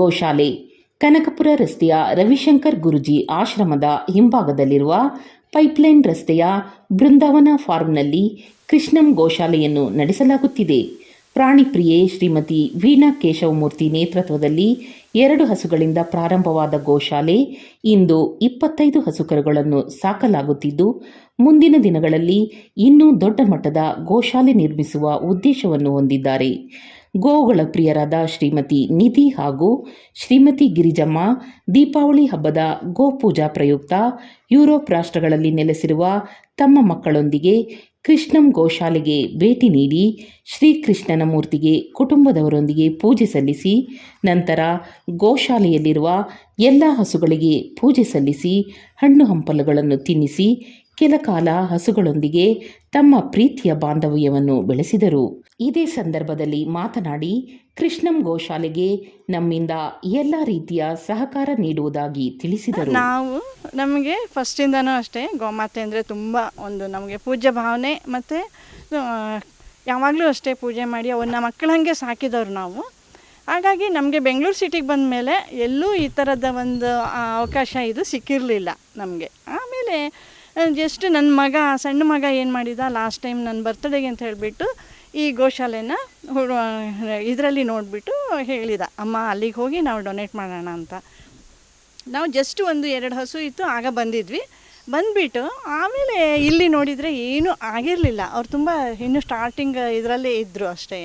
ಗೋಶಾಲೆ, ಕನಕಪುರ ರಸ್ತೆಯ ರವಿಶಂಕರ್ ಗುರುಜಿ ಆಶ್ರಮದ ಹಿಂಭಾಗದಲ್ಲಿರುವ ಪೈಪ್ಲೈನ್ ರಸ್ತೆಯ ಬೃಂದಾವನ ಫಾರ್ಮ್ನಲ್ಲಿ ಕೃಷ್ಣಂ ಗೋಶಾಲೆಯನ್ನು ನಡೆಸಲಾಗುತ್ತಿದೆ. ಪ್ರಾಣಿ ಪ್ರಿಯೆ ಶ್ರೀಮತಿ ವೀಣಾ ಕೇಶವಮೂರ್ತಿ ನೇತೃತ್ವದಲ್ಲಿ ಎರಡು ಹಸುಗಳಿಂದ ಪ್ರಾರಂಭವಾದ ಗೋಶಾಲೆ ಇಂದು ಇಪ್ಪತ್ತೈದು ಹಸುಕರುಗಳನ್ನು ಸಾಕಲಾಗುತ್ತಿದ್ದು, ಮುಂದಿನ ದಿನಗಳಲ್ಲಿ ಇನ್ನೂ ದೊಡ್ಡ ಮಟ್ಟದ ಗೋಶಾಲೆ ನಿರ್ಮಿಸುವ ಉದ್ದೇಶವನ್ನು ಹೊಂದಿದ್ದಾರೆ. ಗೋವುಗಳ ಪ್ರಿಯರಾದ ಶ್ರೀಮತಿ ನಿಧಿ ಹಾಗೂ ಶ್ರೀಮತಿ ಗಿರಿಜಮ್ಮ, ದೀಪಾವಳಿ ಹಬ್ಬದ ಗೋಪೂಜಾ ಪ್ರಯುಕ್ತ ಯುರೋಪ್ ರಾಷ್ಟ್ರಗಳಲ್ಲಿ ನೆಲೆಸಿರುವ ತಮ್ಮ ಮಕ್ಕಳೊಂದಿಗೆ ಕೃಷ್ಣಂ ಗೋಶಾಲೆಗೆ ಭೇಟಿ ನೀಡಿ ಶ್ರೀಕೃಷ್ಣನ ಮೂರ್ತಿಗೆ ಕುಟುಂಬದವರೊಂದಿಗೆ ಪೂಜೆ ಸಲ್ಲಿಸಿ, ನಂತರ ಗೋಶಾಲೆಯಲ್ಲಿರುವ ಎಲ್ಲ ಹಸುಗಳಿಗೆ ಪೂಜೆ ಸಲ್ಲಿಸಿ, ಹಣ್ಣು ಹಂಪಲುಗಳನ್ನು ತಿನ್ನಿಸಿ ಕೆಲ ಕಾಲ ಹಸುಗಳೊಂದಿಗೆ ತಮ್ಮ ಪ್ರೀತಿಯ ಬಾಂಧವ್ಯವನ್ನು ಬೆಳೆಸಿದರು. ಇದೇ ಸಂದರ್ಭದಲ್ಲಿ ಮಾತನಾಡಿ, ಕೃಷ್ಣಂ ಗೋಶಾಲೆಗೆ ನಮ್ಮಿಂದ ಎಲ್ಲ ರೀತಿಯ ಸಹಕಾರ ನೀಡುವುದಾಗಿ ತಿಳಿಸಿದರು. ನಾವು ನಮಗೆ ಫಸ್ಟಿಂದನೂ ಅಷ್ಟೇ, ಗೋಮಾತೆ ಅಂದರೆ ತುಂಬ ಒಂದು ನಮಗೆ ಪೂಜ್ಯ ಭಾವನೆ ಮತ್ತು ಯಾವಾಗಲೂ ಅಷ್ಟೇ ಪೂಜೆ ಮಾಡಿ ಅವನ್ನ ಮಕ್ಕಳಂಗೆ ಸಾಕಿದವರು ನಾವು. ಹಾಗಾಗಿ ನಮಗೆ ಬೆಂಗಳೂರು ಸಿಟಿಗೆ ಬಂದ ಮೇಲೆ ಎಲ್ಲೂ ಈ ಥರದ ಒಂದು ಅವಕಾಶ ಇದು ಸಿಕ್ಕಿರಲಿಲ್ಲ ನಮಗೆ. ಆಮೇಲೆ ಜಸ್ಟ್ ನನ್ನ ಮಗ, ಸಣ್ಣ ಮಗ ಏನು ಮಾಡಿದ ಲಾಸ್ಟ್ ಟೈಮ್ ನನ್ನ ಬರ್ತಡೇಗೆ ಅಂತ ಹೇಳಿಬಿಟ್ಟು ಈ ಗೋಶಾಲೆನ ಇದರಲ್ಲಿ ನೋಡಿಬಿಟ್ಟು ಹೇಳಿದ. ಅಮ್ಮ, ಅಲ್ಲಿಗೆ ಹೋಗಿ ನಾವು ಡೊನೇಟ್ ಮಾಡೋಣ ಅಂತ. ನಾವು ಜಸ್ಟ್ ಒಂದು ಎರಡು ಹಸು ಇತ್ತು, ಆಗ ಬಂದಿದ್ವಿ. ಬಂದುಬಿಟ್ಟು ಆಮೇಲೆ ಇಲ್ಲಿ ನೋಡಿದರೆ ಏನೂ ಆಗಿರಲಿಲ್ಲ. ಅವ್ರು ತುಂಬ ಇನ್ನೂ ಸ್ಟಾರ್ಟಿಂಗ್ ಇದರಲ್ಲೇ ಇದ್ದರು ಅಷ್ಟೇ.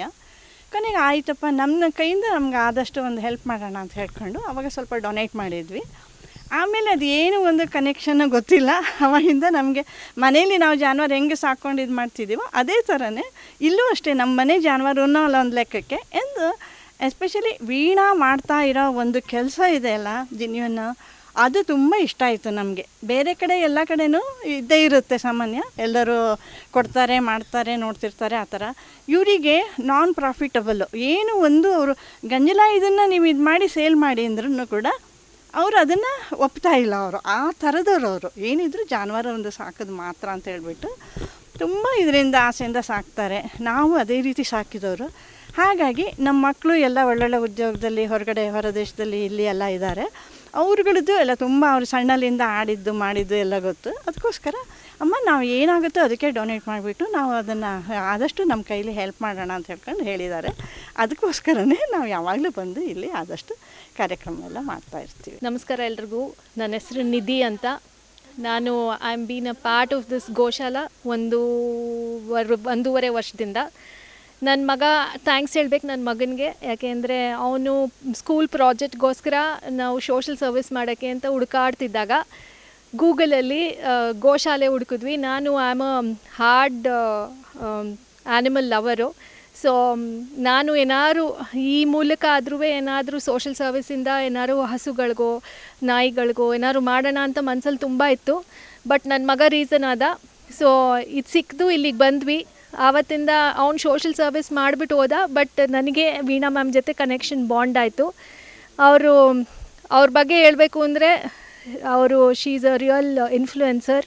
ಕೊನೆಗೆ ಆಯಿತಪ್ಪ ನಮ್ಮ ಕೈಯಿಂದ ನಮ್ಗೆ ಆದಷ್ಟು ಒಂದು ಹೆಲ್ಪ್ ಮಾಡೋಣ ಅಂತ ಹೇಳ್ಕೊಂಡು ಅವಾಗ ಸ್ವಲ್ಪ ಡೊನೇಟ್ ಮಾಡಿದ್ವಿ. ಆಮೇಲೆ ಅದು ಏನು ಒಂದು ಕನೆಕ್ಷನ್ ಗೊತ್ತಿಲ್ಲ. ಅವಾಗಿಂದ ನಮಗೆ ಮನೇಲಿ ನಾವು ಜಾನುವಾರು ಹೆಂಗೆ ಸಾಕೊಂಡು ಇದು ಮಾಡ್ತಿದ್ದೀವೋ ಅದೇ ಥರನೇ ಇಲ್ಲೂ ಅಷ್ಟೇ ನಮ್ಮ ಮನೆ ಜಾನುವಾರು ಅಲ್ಲ ಒಂದು ಲೆಕ್ಕಕ್ಕೆ ಎಂದು ಎಸ್ಪೆಷಲಿ ವೀಣಾ ಮಾಡ್ತಾ ಇರೋ ಒಂದು ಕೆಲಸ ಇದೆ ಅಲ್ಲ ಜಿನ್ಯನ್ ಅದು ತುಂಬ ಇಷ್ಟ ಆಯಿತು ನಮಗೆ. ಬೇರೆ ಕಡೆ ಎಲ್ಲ ಕಡೆನೂ ಇದ್ದೇ ಇರುತ್ತೆ ಸಾಮಾನ್ಯ. ಎಲ್ಲರೂ ಕೊಡ್ತಾರೆ, ಮಾಡ್ತಾರೆ, ನೋಡ್ತಿರ್ತಾರೆ, ಆ ಥರ. ಇವರಿಗೆ ನಾನ್ ಪ್ರಾಫಿಟಬಲ್ಲು ಏನು ಒಂದು ಅವರು ಗಂಜಲ ಇದನ್ನು ನೀವು ಇದು ಮಾಡಿ ಸೇಲ್ ಮಾಡಿ ಅಂದ್ರೂ ಕೂಡ ಅವರು ಅದನ್ನು ಒಪ್ತಾ ಇಲ್ಲ ಅವರು. ಆ ಥರದವ್ರು ಅವರು. ಏನಿದ್ರು ಜಾನುವಾರು ಒಂದು ಸಾಕೋದು ಮಾತ್ರ ಅಂತ ಹೇಳ್ಬಿಟ್ಟು ತುಂಬ ಇದರಿಂದ ಆಸೆಯಿಂದ ಸಾಕ್ತಾರೆ. ನಾವು ಅದೇ ರೀತಿ ಸಾಕಿದವರು. ಹಾಗಾಗಿ ನಮ್ಮ ಮಕ್ಕಳು ಎಲ್ಲ ಒಳ್ಳೊಳ್ಳೆ ಉದ್ಯೋಗದಲ್ಲಿ, ಹೊರಗಡೆ, ಹೊರ ದೇಶದಲ್ಲಿ ಇಲ್ಲಿ ಎಲ್ಲ ಇದ್ದಾರೆ ಅವ್ರುಗಳದ್ದು ಎಲ್ಲ ತುಂಬ ಅವ್ರು ಸಣ್ಣಲಿಂದ ಆಡಿದ್ದು, ಮಾಡಿದ್ದು ಎಲ್ಲ ಗೊತ್ತು. ಅದಕ್ಕೋಸ್ಕರ ಅಮ್ಮ, ನಾವು ಏನಾಗುತ್ತೋ ಅದಕ್ಕೆ ಡೊನೇಟ್ ಮಾಡಿಬಿಟ್ಟು ನಾವು ಅದನ್ನು, ಆದಷ್ಟು ನಮ್ಮ ಕೈಲಿ ಹೆಲ್ಪ್ ಮಾಡೋಣ ಅಂತ ಹೇಳ್ಕೊಂಡು ಹೇಳಿದ್ದಾರೆ. ಅದಕ್ಕೋಸ್ಕರನೇ ನಾವು ಯಾವಾಗಲೂ ಬಂದು ಇಲ್ಲಿ ಆದಷ್ಟು ಕಾರ್ಯಕ್ರಮ ಎಲ್ಲ ಮಾಡ್ತಾ ಇರ್ತೀವಿ. ನಮಸ್ಕಾರ ಎಲ್ರಿಗೂ. ನನ್ನ ಹೆಸರು ನಿಧಿ ಅಂತ. ನಾನು I am been a part of this ಗೋಶಾಲ ಒಂದು ವರ್, ಒಂದೂವರೆ ವರ್ಷದಿಂದ. ನನ್ನ ಮಗ ಥ್ಯಾಂಕ್ಸ್ ಹೇಳ್ಬೇಕು ನನ್ನ ಮಗನಿಗೆ. ಯಾಕೆಂದರೆ ಅವನು ಸ್ಕೂಲ್ ಪ್ರಾಜೆಕ್ಟ್ಗೋಸ್ಕರ ನಾವು ಸೋಷಲ್ ಸರ್ವಿಸ್ ಮಾಡೋಕ್ಕೆ ಅಂತ ಹುಡುಕಾಡ್ತಿದ್ದಾಗ ಗೂಗಲಲ್ಲಿ ಗೋಶಾಲೆ ಹುಡುಕಿದ್ವಿ. ನಾನು I am a hard animal lover so ನಾನು ಏನಾದ್ರು ಈ ಮೂಲಕ ಆದ್ರೂ ಏನಾದರೂ ಸೋಷಲ್ ಸರ್ವಿಸಿಂದ ಏನಾದ್ರು ಹಸುಗಳಿಗೋ, ನಾಯಿಗಳಿಗೋ ಏನಾದ್ರು ಮಾಡೋಣ ಅಂತ ಮನಸ್ಸಲ್ಲಿ ತುಂಬ ಇತ್ತು. ಬಟ್ ನನ್ನ ಮಗ ರೀಸನ್ ಆದ. ಸೊ ಇದು ಸಿಕ್ಕಿದು ಇಲ್ಲಿಗೆ ಬಂದ್ವಿ. ಆವತ್ತಿಂದ ಅವ್ನು ಸೋಷಲ್ ಸರ್ವಿಸ್ ಮಾಡಿಬಿಟ್ಟು ಹೋದ. ಬಟ್ ನನಗೆ ವೀಣಾ ಮ್ಯಾಮ್ ಜೊತೆ ಕನೆಕ್ಷನ್ ಬಾಂಡ್ ಆಯಿತು. ಅವರು, ಅವ್ರ ಬಗ್ಗೆ ಹೇಳಬೇಕು ಅಂದರೆ ಅವರು ಶೀಸ್ ಅ ರಿಯಲ್ ಇನ್ಫ್ಲೂಯೆನ್ಸರ್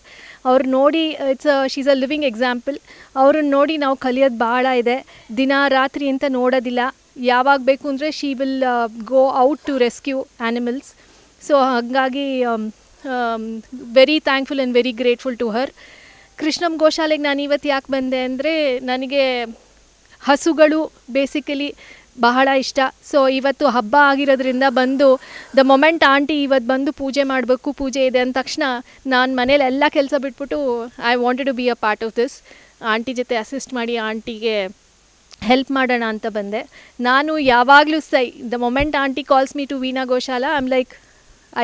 ಅವ್ರು ನೋಡಿ it's she's a living example ಅವ್ರನ್ನ ನೋಡಿ ನಾವು ಕಲಿಯೋದು ಭಾಳ ಇದೆ. ದಿನ ರಾತ್ರಿ ಅಂತ ನೋಡೋದಿಲ್ಲ. ಯಾವಾಗ ಬೇಕು ಅಂದರೆ she will go out to rescue animals so ಹಾಗಾಗಿ very thankful and very grateful to her Krishnam ಗೋಶಾಲೆಗೆ ನಾನು ಇವತ್ತು ಯಾಕೆ ಬಂದೆ ಅಂದರೆ, ನನಗೆ ಹಸುಗಳು ಬೇಸಿಕಲಿ ಬಹಳ ಇಷ್ಟ. ಸೊ ಇವತ್ತು ಹಬ್ಬ ಆಗಿರೋದ್ರಿಂದ ಬಂದು ದ ಮೊಮೆಂಟ್ ಆಂಟಿ ಇವತ್ತು ಬಂದು ಪೂಜೆ ಮಾಡಬೇಕು, ಪೂಜೆ ಇದೆ ಅಂದ ತಕ್ಷಣ ನಾನು ಮನೇಲಿ ಎಲ್ಲ ಕೆಲಸ ಬಿಟ್ಬಿಟ್ಟು I wanted to be a part of this aunty ಜೊತೆ ಅಸಿಸ್ಟ್ ಮಾಡಿ ಆಂಟಿಗೆ ಹೆಲ್ಪ್ ಮಾಡೋಣ ಅಂತ ಬಂದೆ. ನಾನು ಯಾವಾಗಲೂ say the moment aunty calls me to Veena Goshala I am like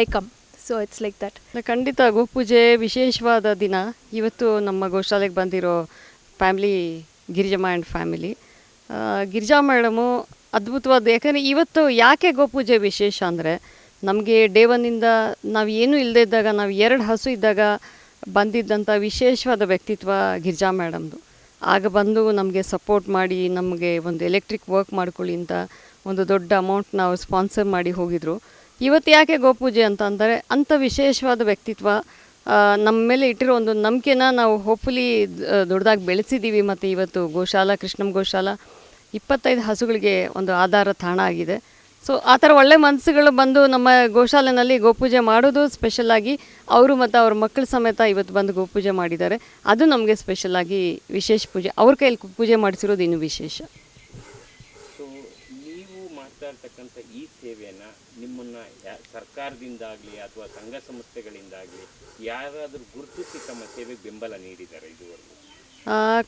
I come so it's like that ಖಂಡಿತ ಗೋಪೂಜೆ ವಿಶೇಷವಾದ ದಿನ. ಇವತ್ತು ನಮ್ಮ ಗೋಶಾಲೆಗೆ ಬಂದಿರೋ family Girijamma and family Girija madam ಅದ್ಭುತವಾದ ಯಾಕಂದರೆ ಇವತ್ತು ಯಾಕೆ ಗೋಪೂಜೆ ವಿಶೇಷ ಅಂದರೆ, ನಮಗೆ ಡೇ ಒನ್ನಿಂದ ನಾವು ಏನೂ ಇಲ್ಲದೆ ಇದ್ದಾಗ, ನಾವು ಎರಡು ಹಸು ಇದ್ದಾಗ ಬಂದಿದ್ದಂಥ ವಿಶೇಷವಾದ ವ್ಯಕ್ತಿತ್ವ ಗಿರ್ಜಾ ಮೇಡಮ್ದು. ಆಗ ಬಂದು ನಮಗೆ ಸಪೋರ್ಟ್ ಮಾಡಿ, ನಮಗೆ ಒಂದು ಎಲೆಕ್ಟ್ರಿಕ್ ವರ್ಕ್ ಮಾಡ್ಕೊಳ್ಳಿ ಅಂತ ಒಂದು ದೊಡ್ಡ ಅಮೌಂಟ್ ನಾವು ಸ್ಪಾನ್ಸರ್ ಮಾಡಿ ಹೋಗಿದ್ರು. ಇವತ್ತು ಯಾಕೆ ಗೋಪೂಜೆ ಅಂತ ಅಂದರೆ, ಅಂಥ ವಿಶೇಷವಾದ ವ್ಯಕ್ತಿತ್ವ ನಮ್ಮ ಮೇಲೆ ಇಟ್ಟಿರೋ ಒಂದು ನಂಬಿಕೆನ ನಾವು ಹೋಪ್ಫುಲಿ ದೊಡ್ಡದಾಗಿ ಬೆಳೆಸಿದ್ದೀವಿ ಮತ್ತು ಇವತ್ತು ಗೋಶಾಲ, ಕೃಷ್ಣಂ ಗೋಶಾಲ. ಇಪ್ಪತ್ತೈದು ಹಸುಗಳಿಗೆ ಒಂದು ಆಧಾರ ತಾಣ ಆಗಿದೆ. ಸೊ ಆ ಥರ ಒಳ್ಳೆ ಮನಸ್ಸುಗಳು ಬಂದು ನಮ್ಮ ಗೋಶಾಲೆನಲ್ಲಿ ಗೋಪೂಜೆ ಮಾಡೋದು ಸ್ಪೆಷಲ್ ಆಗಿ ಅವರು ಮತ್ತು ಅವ್ರ ಮಕ್ಕಳ ಸಮೇತ ಇವತ್ತು ಬಂದು ಗೋಪೂಜೆ ಮಾಡಿದ್ದಾರೆ. ಅದು ನಮಗೆ ಸ್ಪೆಷಲ್ ಆಗಿ ವಿಶೇಷ ಪೂಜೆ. ಅವ್ರ ಕೈಯಲ್ಲಿ ಪೂಜೆ ಮಾಡಿಸಿರೋದು ಇನ್ನೂ ವಿಶೇಷ. ಸೊ ನೀವು ಮಾಡ್ತಾ ಇರ್ತಕ್ಕಂಥ ಈ ಸೇವೆಯನ್ನು ನಿಮ್ಮನ್ನು ಸರ್ಕಾರದಿಂದಾಗಲಿ ಸರ್ಕಾರದಿಂದಾಗ್ಲಿ ಅಥವಾ ಸಂಘ ಸಂಸ್ಥೆಗಳಿಂದಾಗಲಿ ಯಾರಾದರೂ ಗುರುತಿಸಿ ತಮ್ಮ ಸೇವೆಗೆ ಬೆಂಬಲ ನೀಡಿದ್ದಾರೆ ಇದುವರೆಗೂ?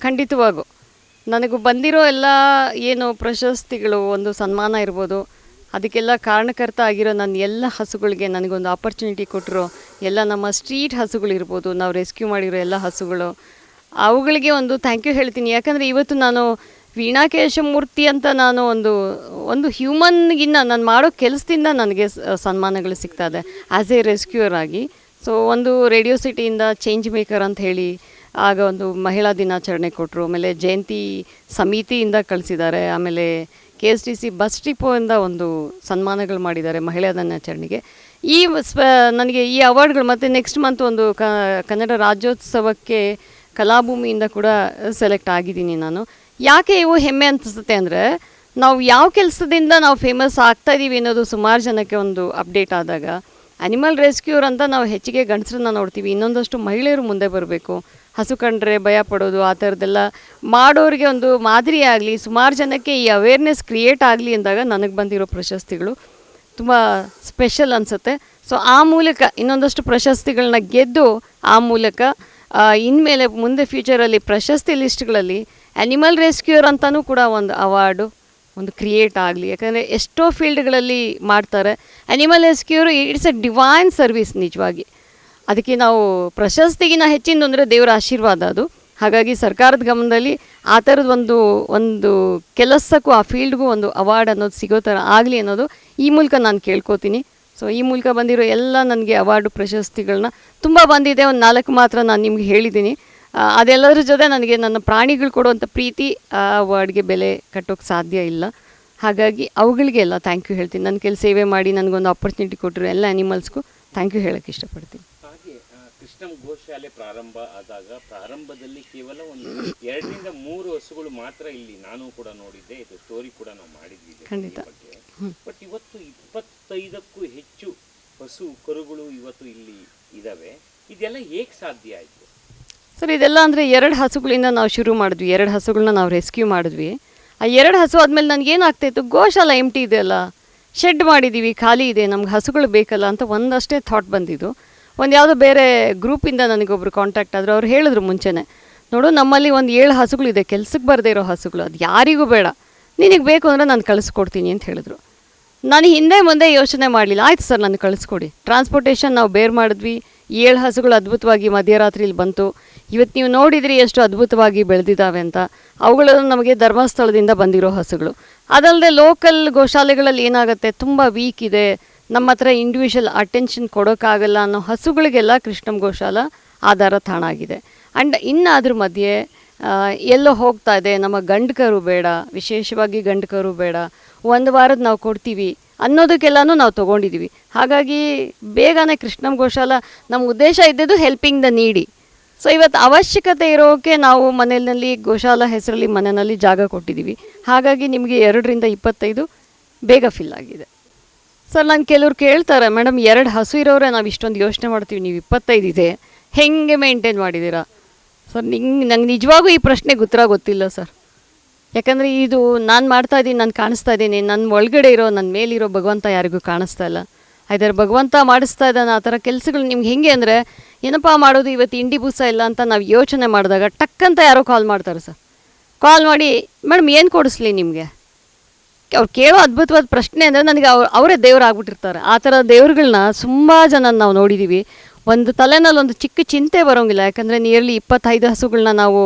ಖಂಡಿತವಾಗೂ. ನನಗೆ ಬಂದಿರೋ ಎಲ್ಲ ಏನು ಪ್ರಶಸ್ತಿಗಳು, ಒಂದು ಸನ್ಮಾನ ಇರ್ಬೋದು, ಅದಕ್ಕೆಲ್ಲ ಕಾರಣಕರ್ತ ಆಗಿರೋ ನನ್ನ ಎಲ್ಲ ಹಸುಗಳಿಗೆ ನನಗೊಂದು ಆಪರ್ಚುನಿಟಿ ಕೊಟ್ಟರು ಎಲ್ಲ ನಮ್ಮ ಸ್ಟ್ರೀಟ್ ಹಸುಗಳಿರ್ಬೋದು ನಾವು ರೆಸ್ಕ್ಯೂ ಮಾಡಿರೋ ಎಲ್ಲ ಹಸುಗಳು. ಅವುಗಳಿಗೆ ಒಂದು ಥ್ಯಾಂಕ್ ಯು ಹೇಳ್ತೀನಿ. ಯಾಕಂದರೆ ಇವತ್ತು ನಾನು ವೀಣಾಕೇಶಮೂರ್ತಿ ಅಂತ ನಾನು ಒಂದು ಒಂದು ಹ್ಯೂಮನ್ಗಿನ್ನ ನಾನು ಮಾಡೋ ಕೆಲಸದಿಂದ ನನಗೆ ಸನ್ಮಾನಗಳು ಸಿಗ್ತಾ ಇದೆ. ಆ್ಯಸ್ ಎ ರೆಸ್ಕ್ಯೂರ್ ಆಗಿ. ಸೊ ಒಂದು ರೇಡಿಯೋ ಸಿಟಿಯಿಂದ ಚೇಂಜ್ ಮೇಕರ್ ಅಂತ ಹೇಳಿ ಆಗ ಒಂದು ಮಹಿಳಾ ದಿನಾಚರಣೆ ಕೊಟ್ಟರು ಆಮೇಲೆ ಜಯಂತಿ ಸಮಿತಿಯಿಂದ ಕಳಿಸಿದ್ದಾರೆ. ಆಮೇಲೆ K S T C bus ಡಿಪೋಯಿಂದ ಒಂದು ಸನ್ಮಾನಗಳು ಮಾಡಿದ್ದಾರೆ ಮಹಿಳಾ ದಿನಾಚರಣೆಗೆ. ಈ ನನಗೆ ಈ ಅವಾರ್ಡ್ಗಳು ಮತ್ತು ನೆಕ್ಸ್ಟ್ ಮಂತ್ ಒಂದು ಕನ್ನಡ ರಾಜ್ಯೋತ್ಸವಕ್ಕೆ ಕಲಾಭೂಮಿಯಿಂದ ಕೂಡ ಸೆಲೆಕ್ಟ್ ಆಗಿದ್ದೀನಿ ನಾನು. ಯಾಕೆ ಇವು ಹೆಮ್ಮೆ ಅನಿಸುತ್ತೆ ಅಂದರೆ, ನಾವು ಯಾವ ಕೆಲಸದಿಂದ ನಾವು ಫೇಮಸ್ ಆಗ್ತಾ ಇದ್ದೀವಿ ಅನ್ನೋದು ಸುಮಾರು ಜನಕ್ಕೆ ಒಂದು ಅಪ್ಡೇಟ್ ಆದಾಗ, ಅನಿಮಲ್ ರೆಸ್ಕ್ಯೂರ್ ಅಂತ ನಾವು ಹೆಚ್ಚಿಗೆ ಗಂಡಸರನ್ನ ನೋಡ್ತೀವಿ. ಇನ್ನೊಂದಷ್ಟು ಮಹಿಳೆಯರು ಮುಂದೆ ಬರಬೇಕು. ಹಸು ಕಂಡ್ರೆ ಭಯ ಪಡೋದು, ಆ ಥರದ್ದೆಲ್ಲ ಮಾಡೋರಿಗೆ ಒಂದು ಮಾದರಿ ಆಗಲಿ, ಸುಮಾರು ಜನಕ್ಕೆ ಈ ಅವೇರ್ನೆಸ್ ಕ್ರಿಯೇಟ್ ಆಗಲಿ ಅಂದಾಗ ನನಗೆ ಬಂದಿರೋ ಪ್ರಶಸ್ತಿಗಳು ತುಂಬ ಸ್ಪೆಷಲ್ ಅನಿಸುತ್ತೆ. ಸೊ ಆ ಮೂಲಕ ಇನ್ನೊಂದಷ್ಟು ಪ್ರಶಸ್ತಿಗಳನ್ನ ಗೆದ್ದು ಆ ಮೂಲಕ ಇನ್ಮೇಲೆ ಮುಂದೆ ಫ್ಯೂಚರಲ್ಲಿ ಪ್ರಶಸ್ತಿ ಲಿಸ್ಟ್ಗಳಲ್ಲಿ ಆ್ಯನಿಮಲ್ ರೆಸ್ಕ್ಯೂರ್ ಅಂತಲೂ ಕೂಡ ಒಂದು ಅವಾರ್ಡು ಒಂದು ಕ್ರಿಯೇಟ್ ಆಗಲಿ. ಯಾಕಂದರೆ ಎಷ್ಟೋ ಫೀಲ್ಡ್ಗಳಲ್ಲಿ ಮಾಡ್ತಾರೆ. Animal rescuer it's a divine service ನಿಜವಾಗಿ. ಅದಕ್ಕೆ ನಾವು ಪ್ರಶಸ್ತಿಗಿನ ಹೆಚ್ಚಿಂದು ಅಂದರೆ ದೇವರ ಆಶೀರ್ವಾದ ಅದು. ಹಾಗಾಗಿ ಸರ್ಕಾರದ ಗಮನದಲ್ಲಿ ಆ ಥರದ ಒಂದು ಒಂದು ಕೆಲಸಕ್ಕೂ ಆ ಫೀಲ್ಡ್ಗೂ ಒಂದು ಅವಾರ್ಡ್ ಅನ್ನೋದು ಸಿಗೋ ಥರ ಆಗಲಿ ಅನ್ನೋದು ಈ ಮೂಲಕ ನಾನು ಕೇಳ್ಕೊತೀನಿ. ಸೊ ಈ ಮೂಲಕ ಬಂದಿರೋ ಎಲ್ಲ ನನಗೆ ಅವಾರ್ಡು ಪ್ರಶಸ್ತಿಗಳನ್ನ ತುಂಬ ಬಂದಿದೆ. ಒಂದು ನಾಲ್ಕು ಮಾತ್ರ ನಾನು ನಿಮ್ಗೆ ಹೇಳಿದ್ದೀನಿ ಅದೆಲ್ಲದರ ಜೊತೆ ನನಗೆ ನನ್ನ ಪ್ರಾಣಿಗಳು ಕೊಡುವಂಥ ಪ್ರೀತಿ ಆ ಅವಾರ್ಡ್ಗೆ ಬೆಲೆ ಕಟ್ಟೋಕ್ಕೆ ಸಾಧ್ಯ ಇಲ್ಲ. ಹಾಗಾಗಿ ಅವುಗಳಿಗೆಲ್ಲ ಥ್ಯಾಂಕ್ ಯು ಹೇಳ್ತೀನಿ. ನನ್ನ ಕೆಲಸ ಸೇವೆ ಮಾಡಿ ನನಗೊಂದು ಆಪರ್ಚುನಿಟಿ ಕೊಟ್ಟರು ಎಲ್ಲ ಅನಿಮಲ್ಸ್ಗೂ ಥ್ಯಾಂಕ್ ಯು ಹೇಳೋಕ್ಕೆ ಇಷ್ಟಪಡ್ತೀನಿ. ಹಾಗೆ ಗೋಶಾಲೆ ಪ್ರಾರಂಭ ಆದಾಗ ಪ್ರಾರಂಭದಲ್ಲಿ ಕೇವಲ ಒಂದು ಎರಡರಿಂದ ಮೂರು ಹಸುಗಳು ಮಾತ್ರ ಇಲ್ಲಿ ನಾನು ಕೂಡ ನೋಡಿದ್ದೆ ಇದು ಸ್ಟೋರಿ ಕೂಡ ನಾವು ಮಾಡಿದ್ವಿ. ಬಗ್ಗೆ. ಬಟ್ ಇವತ್ತು ಇಪ್ಪತ್ತೈದಕ್ಕೂ ಹೆಚ್ಚು ಹಸು ಕರುಗಳು ಇವತ್ತು ಇಲ್ಲಿ ಇದಾವೆ. ಇದೆಲ್ಲ ಹೇಗೆ ಸಾಧ್ಯ ಆಯಿತು? ಸರ್ ಇದೆಲ್ಲ ಅಂದರೆ ಎರಡು ಹಸುಗಳಿಂದ ನಾವು ಶುರು ಮಾಡಿದ್ವಿ. ಎರಡು ಹಸುಗಳನ್ನ ನಾವು ರೆಸ್ಕ್ಯೂ ಮಾಡಿದ್ವಿ. ಆ ಎರಡು ಹಸು ಆದಮೇಲೆ ನನಗೇನು ಇತ್ತು? ಗೋಶಾಲ ಎಂಟಿ ಇದೆಯಲ್ಲ ಶೆಡ್ ಮಾಡಿದ್ದೀವಿ ಖಾಲಿ ಇದೆ. ನಮ್ಗೆ ಹಸುಗಳು ಬೇಕಲ್ಲ ಅಂತ ಒಂದಷ್ಟೇ ಥಾಟ್ ಬಂದಿದ್ದು. ಒಂದು ಯಾವುದೋ ಬೇರೆ ಗ್ರೂಪಿಂದ ನನಗೊಬ್ರು ಕಾಂಟ್ಯಾಕ್ಟ್ ಆದರು, ಅವ್ರು ಹೇಳಿದ್ರು ಮುಂಚೆನೇ, ನೋಡು, ನಮ್ಮಲ್ಲಿ ಒಂದು ಏಳು ಹಸುಗಳಿದೆ ಕೆಲ್ಸಕ್ಕೆ ಬರದೇ ಇರೋ ಹಸುಗಳು, ಅದು ಯಾರಿಗೂ ಬೇಡ. ನಿನಗೆ ಬೇಕು ಅಂದರೆ ನಾನು ಕಳಿಸ್ಕೊಡ್ತೀನಿ ಅಂತ ಹೇಳಿದ್ರು. ನಾನು ಹಿಂದೆ ಮುಂದೆ ಯೋಚನೆ ಮಾಡಲಿಲ್ಲ, ಆಯ್ತು ಸರ್ ನಾನು ಕಳಿಸ್ಕೊಡಿ. ಟ್ರಾನ್ಸ್ಪೋರ್ಟೇಷನ್ ನಾವು ಬೇರ್ ಮಾಡಿದ್ವಿ, ಏಳು ಹಸುಗಳು ಅದ್ಭುತವಾಗಿ ಮಧ್ಯರಾತ್ರಿಲಿ ಬಂತು. ಇವತ್ತು ನೀವು ನೋಡಿದ್ರಿ ಎಷ್ಟು ಅದ್ಭುತವಾಗಿ ಬೆಳೆದಿದ್ದಾವೆ ಅಂತ. ಅವುಗಳನ್ನು ನಮಗೆ ಧರ್ಮಸ್ಥಳದಿಂದ ಬಂದಿರೋ ಹಸುಗಳು. ಅದಲ್ಲದೆ ಲೋಕಲ್ ಗೋಶಾಲೆಗಳಲ್ಲಿ ಏನಾಗುತ್ತೆ, ತುಂಬ ವೀಕ್ ಇದೆ. ನಮ್ಮ ಹತ್ರ ಇಂಡಿವಿಜುವಲ್ ಅಟೆನ್ಷನ್ ಕೊಡೋಕ್ಕಾಗಲ್ಲ ಅನ್ನೋ ಹಸುಗಳಿಗೆಲ್ಲ ಕೃಷ್ಣಂ ಗೋಶಾಲ ಆಧಾರ ತಾಣ ಆಗಿದೆ ಆ್ಯಂಡ್ ಇನ್ನು ಅದ್ರ ಮಧ್ಯೆ ಎಲ್ಲೋ ಹೋಗ್ತಾ ಇದೆ, ನಮ್ಮ ಗಂಡಕರು ಬೇಡ, ವಿಶೇಷವಾಗಿ ಗಂಡಕರು ಬೇಡ, ಒಂದು ವಾರದ ನಾವು ಕೊಡ್ತೀವಿ ಅನ್ನೋದಕ್ಕೆಲ್ಲನೂ ನಾವು ತೊಗೊಂಡಿದ್ದೀವಿ ಹಾಗಾಗಿ ಬೇಗನೆ ಕೃಷ್ಣಂ ಗೋಶಾಲ ನಮ್ಮ ಉದ್ದೇಶ ಇದ್ದಿದ್ದು ಹೆಲ್ಪಿಂಗ್ ದ ನೀಡಿ ಸೊ ಇವತ್ತು ಅವಶ್ಯಕತೆ ಇರೋಕ್ಕೆ ನಾವು ಮನೆಯಲ್ಲಿ ಗೋಶಾಲ ಹೆಸರಲ್ಲಿ ಮನೆಯಲ್ಲಿ ಜಾಗ ಕೊಟ್ಟಿದ್ದೀವಿ ಹಾಗಾಗಿ ನಿಮಗೆ ಎರಡರಿಂದ ಇಪ್ಪತ್ತೈದು ಬೇಗ ಫಿಲ್ ಆಗಿದೆ. ಸರ್, ನಾನು ಕೆಲವ್ರು ಕೇಳ್ತಾರೆ, ಮೇಡಮ್, ಎರಡು ಹಸು ಇರೋರೆ, ನಾವು ಇಷ್ಟೊಂದು ಯೋಚನೆ ಮಾಡ್ತೀವಿ, ನೀವು ಇಪ್ಪತ್ತೈದು ಇದೆ, ಹೆಂಗೆ ಮೇಂಟೈನ್ ಮಾಡಿದ್ದೀರಾ ಸರ್, ನಿಂಗೆ, ನಂಗೆ ನಿಜವಾಗೂ ಈ ಪ್ರಶ್ನೆಗೆ ಉತ್ತರ ಗೊತ್ತಿಲ್ಲ, ಸರ್. ಯಾಕಂದರೆ ಇದು ನಾನು ಮಾಡ್ತಾ ಇದ್ದೀನಿ, ನಾನು ಕಾಣಿಸ್ತಾ ಇದ್ದೀನಿ ನನ್ನ ಒಳಗಡೆ ಇರೋ ನನ್ನ ಮೇಲಿರೋ ಭಗವಂತ ಯಾರಿಗೂ ಕಾಣಿಸ್ತಾ ಇಲ್ಲ. ಆಯ್ತಾರೆ ಭಗವಂತ ಮಾಡಿಸ್ತಾ ಇದ್ದಾನೆ, ಆ ಥರ ಕೆಲಸಗಳು ನಿಮ್ಗೆ ಹೆಂಗೆ ಅಂದರೆ, ಏನಪ್ಪ ಮಾಡೋದು, ಇವತ್ತು ಇಂಡಿ ಬೂಸ ಇಲ್ಲ ಅಂತ ನಾವು ಯೋಚನೆ ಮಾಡಿದಾಗ ಟಕ್ಕಂತ ಯಾರೋ ಕಾಲ್ ಮಾಡ್ತಾರೆ, ಸರ್. ಕಾಲ್ ಮಾಡಿ, ಮೇಡಮ್, ಏನು ಕೊಡಿಸ್ಲಿ ನಿಮಗೆ? ಅವ್ರು ಕೇಳೋ ಅದ್ಭುತವಾದ ಪ್ರಶ್ನೆ ಅಂದರೆ ನನಗೆ ಅವ್ರು ಅವರೇ ದೇವ್ರು ಆಗ್ಬಿಟ್ಟಿರ್ತಾರೆ ಆ ಥರ ದೇವ್ರುಗಳನ್ನ ತುಂಬ ಜನ ನಾವು ನೋಡಿದ್ದೀವಿ ಒಂದು ತಲೆನಲ್ಲಿ ಒಂದು ಚಿಕ್ಕ ಚಿಂತೆ ಬರೋಂಗಿಲ್ಲ. ಯಾಕಂದರೆ ನಿಯರ್ಲಿ ಇಪ್ಪತ್ತೈದು ಹಸುಗಳನ್ನ ನಾವು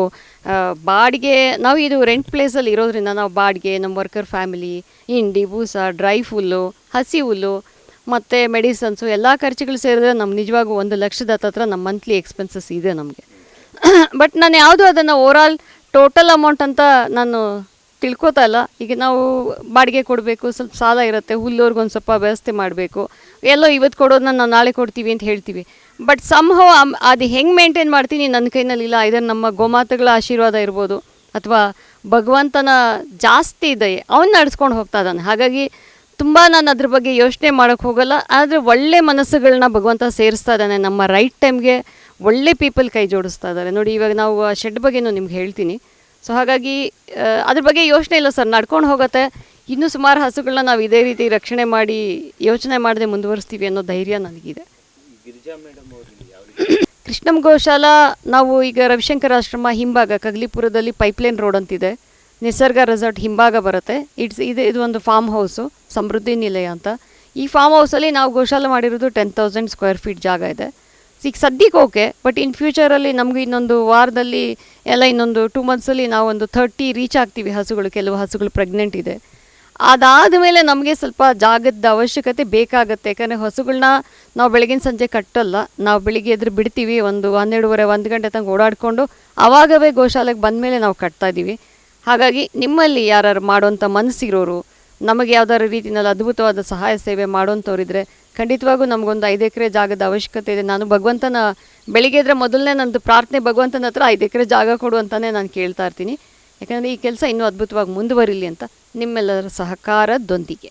ಬಾಡಿಗೆ, ನಾವು ಇದು ರೆಂಟ್ ಪ್ಲೇಸಲ್ಲಿ ಇರೋದ್ರಿಂದ ನಾವು ಬಾಡಿಗೆ, ನಮ್ಮ ವರ್ಕರ್ ಫ್ಯಾಮಿಲಿ ಹಿಂಡಿ, ಬೂಸ ಡ್ರೈ ಫುಲ್ಲು ಹಸಿ ಹುಲ್ಲು, ಮತ್ತು ಮೆಡಿಸನ್ಸು ಎಲ್ಲ ಖರ್ಚುಗಳು ಸೇರಿದ್ರೆ ನಮ್ಮ ನಿಜವಾಗೂ ಒಂದು ಲಕ್ಷದ ಹತ್ರ ನಮ್ಮ ಮಂತ್ಲಿ ಎಕ್ಸ್ಪೆನ್ಸಸ್ ಇದೆ ನಮಗೆ. ಬಟ್ ನಾನು ಯಾವುದು ಅದನ್ನು ಓವರಾಲ್ ಟೋಟಲ್ ಅಮೌಂಟ್ ಅಂತ ನಾನು ತಿಳ್ಕೊತಾ ಇಲ್ಲ. ಈಗ ನಾವು ಬಾಡಿಗೆ ಕೊಡಬೇಕು, ಸ್ವಲ್ಪ ಸಾಲ ಇರುತ್ತೆ ಹುಲ್ಲೋರ್ಗೊಂದು ಸ್ವಲ್ಪ ವ್ಯವಸ್ಥೆ ಮಾಡಬೇಕು. ಎಲ್ಲೋ ಇವತ್ತು ಕೊಡೋದನ್ನ ನಾವು ನಾಳೆ ಕೊಡ್ತೀವಿ ಅಂತ ಹೇಳ್ತೀವಿ. ಬಟ್ ಸಂಭವ ಅದು ಹೆಂಗೆ ಮೇಂಟೈನ್ ಮಾಡ್ತೀನಿ ನನ್ನ ಕೈನಲ್ಲಿಲ್ಲ ಇದನ್ನು ನಮ್ಮ ಗೋಮಾತೆಗಳ ಆಶೀರ್ವಾದ ಇರ್ಬೋದು. ಅಥವಾ ಭಗವಂತನ ಜಾಸ್ತಿ ಇದೆ ಅವನ್ನ ನಡೆಸ್ಕೊಂಡು ಹೋಗ್ತಾ ಇದ್ದಾನೆ ಹಾಗಾಗಿ ತುಂಬ ನಾನು ಅದ್ರ ಬಗ್ಗೆ ಯೋಚನೆ ಮಾಡೋಕ್ಕೆ ಹೋಗಲ್ಲ. ಆದರೆ ಒಳ್ಳೆ ಮನಸ್ಸುಗಳನ್ನ ಭಗವಂತ ಸೇರಿಸ್ತಾ ಇದ್ದಾನೆ ನಮ್ಮ ರೈಟ್ ಟೈಮ್ಗೆ ಒಳ್ಳೆ ಪೀಪಲ್ ಕೈ ಜೋಡಿಸ್ತಾ ಇದ್ದಾರೆ ನೋಡಿ, ಇವಾಗ ನಾವು ಆ ಶೆಡ್ ಬಗ್ಗೆನೂ ನಿಮ್ಗೆ ಹೇಳ್ತೀನಿ. ಸೊ ಹಾಗಾಗಿ ಅದ್ರ ಬಗ್ಗೆ ಯೋಚನೆ ಇಲ್ಲ ಸರ್. ನಡ್ಕೊಂಡು ಹೋಗುತ್ತೆ. ಇನ್ನೂ ಸುಮಾರು ಹಸುಗಳನ್ನ ನಾವು ಇದೇ ರೀತಿ ರಕ್ಷಣೆ ಮಾಡಿ ಯೋಚನೆ ಮಾಡದೆ ಮುಂದುವರಿಸ್ತೀವಿ ಅನ್ನೋ ಧೈರ್ಯ ನನಗಿದೆ. ಕೃಷ್ಣಂ ಗೋಶಾಲಾ ನಾವು ಈಗ ರವಿಶಂಕರ್ ಆಶ್ರಮ ಹಿಂಭಾಗ ಕಗ್ಲಿಪುರದಲ್ಲಿ ಪೈಪ್ಲೈನ್ ರೋಡ್ ಅಂತಿದೆ. ನಿಸರ್ಗ ರೆಸಾರ್ಟ್ ಹಿಂಭಾಗ ಬರುತ್ತೆ. ಇಟ್ಸ್ ಇದು ಇದು ಒಂದು ಫಾರ್ಮ್ ಹೌಸು ಸಮೃದ್ಧಿ ನಿಲಯ ಅಂತ. ಈ ಫಾರ್ಮ್ ಹೌಸಲ್ಲಿ ನಾವು ಗೋಶಾಲೆ ಮಾಡಿರೋದು ಟೆನ್ ತೌಸಂಡ್ ಸ್ಕ್ವೇರ್ ಫೀಟ್ ಜಾಗ ಇದೆ. ಈಗ ಸದ್ಯಕ್ಕೆ ಓಕೆ ಬಟ್ ಇನ್ ಫ್ಯೂಚರಲ್ಲಿ ನಮಗೆ ಇನ್ನೊಂದು ವಾರದಲ್ಲಿ ಎಲ್ಲ ಇನ್ನೊಂದು ಟೂ ಮಂತ್ಸಲ್ಲಿ ನಾವೊಂದು ಥರ್ಟಿ ರೀಚ್ ಆಗ್ತೀವಿ ಹಸುಗಳು, ಕೆಲವು ಹಸುಗಳು ಪ್ರೆಗ್ನೆಂಟ್ ಇದೆ. ಅದಾದ ಮೇಲೆ ನಮಗೆ ಸ್ವಲ್ಪ ಜಾಗದ ಅವಶ್ಯಕತೆ ಬೇಕಾಗುತ್ತೆ, ಯಾಕಂದರೆ ಹಸುಗಳನ್ನ ನಾವು ಬೆಳಗಿನ ಸಂಜೆ ಕಟ್ಟಲ್ಲ, ನಾವು ಬೆಳಿಗ್ಗೆ ಎದ್ರು ಬಿಡ್ತೀವಿ, ಒಂದು ಹನ್ನೆರಡುವರೆ, ಒಂದು ಗಂಟೆ ತನಕ ಓಡಾಡಿಕೊಂಡು ಆವಾಗವೇ ಗೋಶಾಲೆಗೆ ಬಂದಮೇಲೆ ನಾವು ಕಟ್ತಾ ಇದ್ದೀವಿ. ಹಾಗಾಗಿ ನಿಮ್ಮಲ್ಲಿ ಯಾರು ಮಾಡುವಂಥ ಮನಸ್ಸಿರೋರು ನಮಗೆ ಯಾವ್ದಾದ್ರು ರೀತಿಯಲ್ಲಿ ಅದ್ಭುತವಾದ ಸಹಾಯ ಸೇವೆ ಮಾಡೋಂಥವ್ರಿದ್ರೆ ಖಂಡಿತವಾಗೂ ನಮಗೊಂದು ಐದು ಎಕರೆ ಜಾಗದ ಅವಶ್ಯಕತೆ ಇದೆ. ನಾನು ಭಗವಂತನ ಬೆಳಿಗ್ಗೆ ಇದ್ರೆ ಮೊದಲನೇ ನಂದು ಪ್ರಾರ್ಥನೆ ಭಗವಂತನ ಹತ್ರ ಐದು ಎಕರೆ ಜಾಗ ಕೊಡು ಅಂತಲೇ ನಾನು ಕೇಳ್ತಾ ಇರ್ತೀನಿ. ಯಾಕಂದರೆ ಈ ಕೆಲಸ ಇನ್ನೂ ಅದ್ಭುತವಾಗಿ ಮುಂದುವರಿಲಿ ಅಂತ ನಿಮ್ಮೆಲ್ಲರ ಸಹಕಾರದೊಂದಿಗೆ.